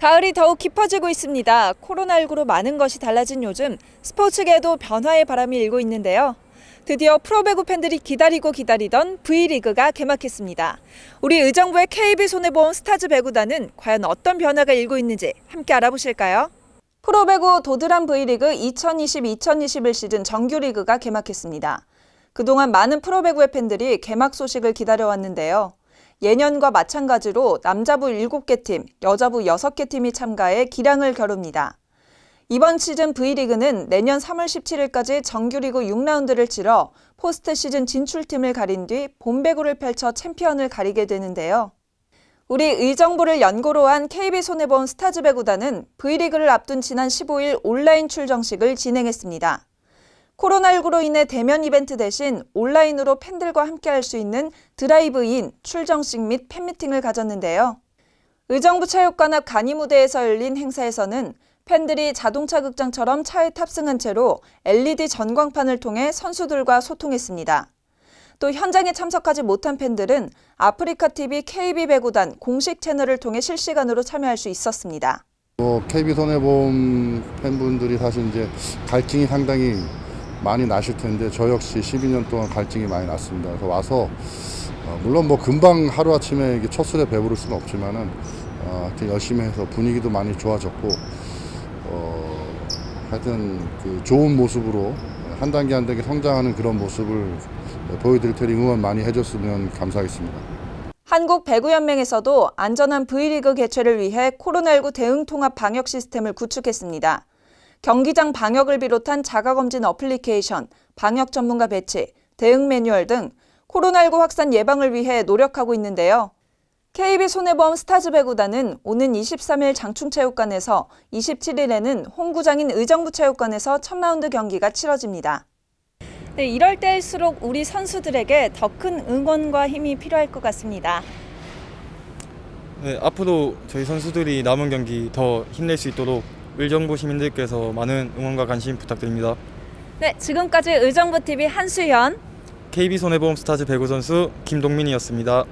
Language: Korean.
가을이 더욱 깊어지고 있습니다. 코로나19로 많은 것이 달라진 요즘 스포츠계에도 변화의 바람이 일고 있는데요. 드디어 프로배구 팬들이 기다리고 기다리던 V리그가 개막했습니다. 우리 의정부의 KB손해보험 스타즈 배구단은 과연 어떤 변화가 일고 있는지 함께 알아보실까요? 프로배구 도드람 V리그 2020-2021 시즌 정규리그가 개막했습니다. 그동안 많은 프로배구의 팬들이 개막 소식을 기다려왔는데요. 예년과 마찬가지로 남자부 7개 팀, 여자부 6개 팀이 참가해 기량을 겨룹니다. 이번 시즌 V리그는 내년 3월 17일까지 정규리그 6라운드를 치러 포스트 시즌 진출팀을 가린 뒤 본배구를 펼쳐 챔피언을 가리게 되는데요. 우리 의정부를 연고로 한 KB손해보험 스타즈 배구단은 V리그를 앞둔 지난 15일 온라인 출정식을 진행했습니다. 코로나19로 인해 대면 이벤트 대신 온라인으로 팬들과 함께할 수 있는 드라이브인 출정식 및 팬미팅을 가졌는데요. 의정부 체육관 앞 간이 무대에서 열린 행사에서는 팬들이 자동차 극장처럼 차에 탑승한 채로 LED 전광판을 통해 선수들과 소통했습니다. 또 현장에 참석하지 못한 팬들은 아프리카 TV KB 배구단 공식 채널을 통해 실시간으로 참여할 수 있었습니다. 뭐 KB 손해보험 팬분들이 사실 이제 갈증이 상당히 많이 나실 텐데 저 역시 12년 동안 갈증이 많이 났습니다. 그래서 와서 어, 물론 뭐 금방 하루 아침에 이게 첫 술에 배부를 수는 없지만은 어, 하여튼 열심히 해서 분위기도 많이 좋아졌고 어, 하여튼 그 좋은 모습으로 한 단계 한 단계 성장하는 그런 모습을 보여드릴 테니 응원 많이 해줬으면 감사하겠습니다. 한국 배구연맹에서도 안전한 V리그 개최를 위해 코로나19 대응 통합 방역 시스템을 구축했습니다. 경기장 방역을 비롯한 자가검진 어플리케이션, 방역 전문가 배치, 대응 매뉴얼 등 코로나19 확산 예방을 위해 노력하고 있는데요. KB손해보험 스타즈 배구단은 오는 23일 장충체육관에서 27일에는 홍구장인 의정부체육관에서 첫 라운드 경기가 치러집니다. 네, 이럴 때일수록 우리 선수들에게 더 큰 응원과 힘이 필요할 것 같습니다. 네, 앞으로 저희 선수들이 남은 경기 더 힘낼 수 있도록 의정부 시민들께서 많은 응원과 관심 부탁드립니다. 네, 지금까지 의정부TV 한수현, KB 손해보험 스타즈 배구 선수 김동민이었습니다.